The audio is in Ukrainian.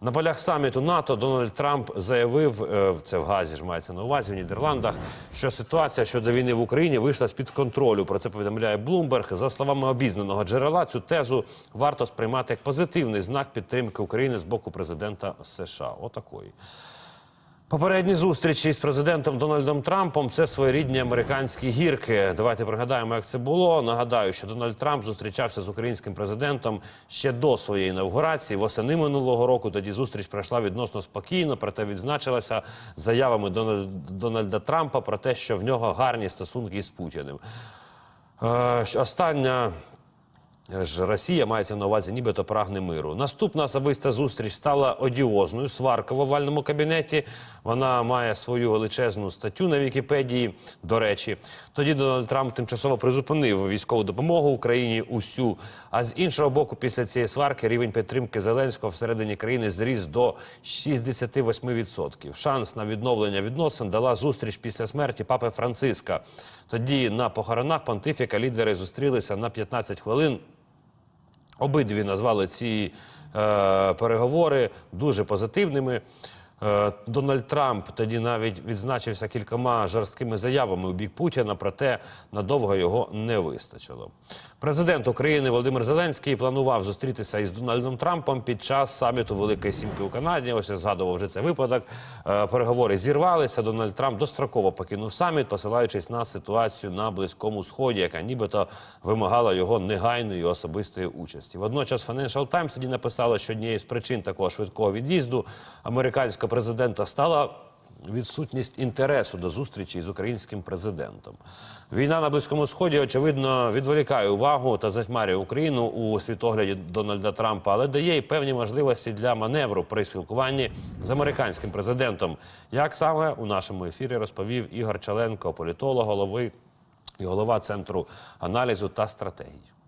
На полях саміту НАТО Дональд Трамп заявив, е, це в Газі ж мається на увазі в Нідерландах, що ситуація щодо війни в Україні вийшла з під контролю. Про це повідомляє Блумберг. За словами обізнаного джерела, цю тезу варто сприймати як позитивний знак підтримки України з боку президента США. Отакої. Попередні зустрічі з президентом Дональдом Трампом це своєрідні американські гірки. Давайте пригадаємо, як це було. Нагадаю, що Дональд Трамп зустрічався з українським президентом ще до своєї інавгурації. Восени минулого року тоді зустріч пройшла відносно спокійно, проте відзначилася заявами Дональд- Дональда Трампа про те, що в нього гарні стосунки із Путіним. Е, Остання ж Росія мається на увазі, нібито прагне миру. Наступна особиста зустріч стала одіозною. Сварка в овальному кабінеті. Вона має свою величезну статтю на Вікіпедії. До речі, тоді Дональд Трамп тимчасово призупинив військову допомогу Україні усю. А з іншого боку, після цієї сварки рівень підтримки Зеленського всередині країни зріс до 68%. Шанс на відновлення відносин дала зустріч після смерті папи Франциска. Тоді на похоронах понтифіка лідери зустрілися на 15 хвилин. Обидві назвали ці е, переговори дуже позитивними. Е, Дональд Трамп тоді навіть відзначився кількома жорсткими заявами у бік Путіна, проте надовго його не вистачило. Президент України Володимир Зеленський планував зустрітися із Дональдом Трампом під час саміту Великої Сімки у Канаді. Ось я згадував вже цей випадок. Е, Переговори зірвалися. Дональд Трамп достроково покинув саміт, посилаючись на ситуацію на близькому сході, яка нібито вимагала його негайної особистої участі. Водночас Financial Times тоді написала, що однією з причин такого швидкого від'їзду президента стала відсутність інтересу до зустрічі з українським президентом. Війна на близькому сході очевидно відволікає увагу та затьмарює Україну у світогляді Дональда Трампа, але дає й певні можливості для маневру при спілкуванні з американським президентом. Як саме у нашому ефірі розповів Ігор Чаленко, політолог, голови і голова центру аналізу та стратегії.